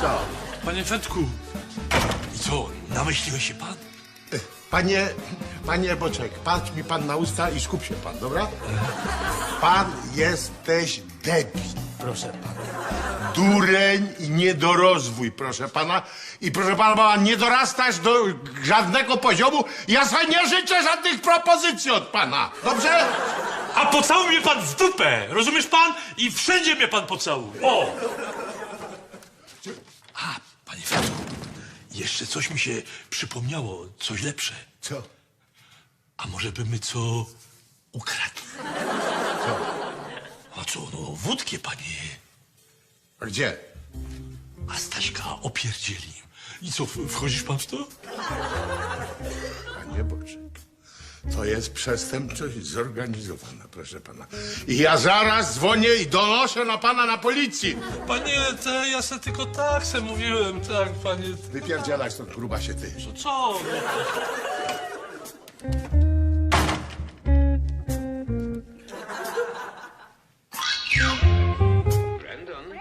Co? Panie Fetku. I co, namyśliłeś się pan? Panie, panie Boczek, patrz mi pan na usta i skup się pan, dobra? Pan jesteś debil, proszę pana. Dureń i niedorozwój, proszę pana. I proszę pana, pan nie dorastasz do żadnego poziomu. Ja sobie nie życzę żadnych propozycji od pana, dobrze? A pocałuj mnie pan w dupę, rozumiesz pan? I wszędzie mnie pan pocałuj. O! A, panie Fetku, jeszcze coś mi się przypomniało, coś lepsze. Co? A może by my co ukradli? Co? A co, no wódkę, panie. A gdzie? A Staśka opierdzieli. I co, wchodzisz pan w to? To jest przestępczość zorganizowana, proszę pana. I ja zaraz dzwonię i donoszę na pana na policję. Panie, to ja se tylko tak se mówiłem, tak, panie. Wypierdzielaj stąd, gruba się ty. To co? Brandon?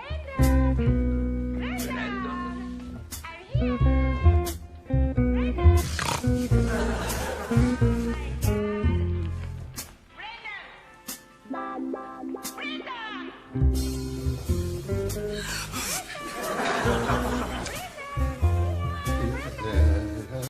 Brandon?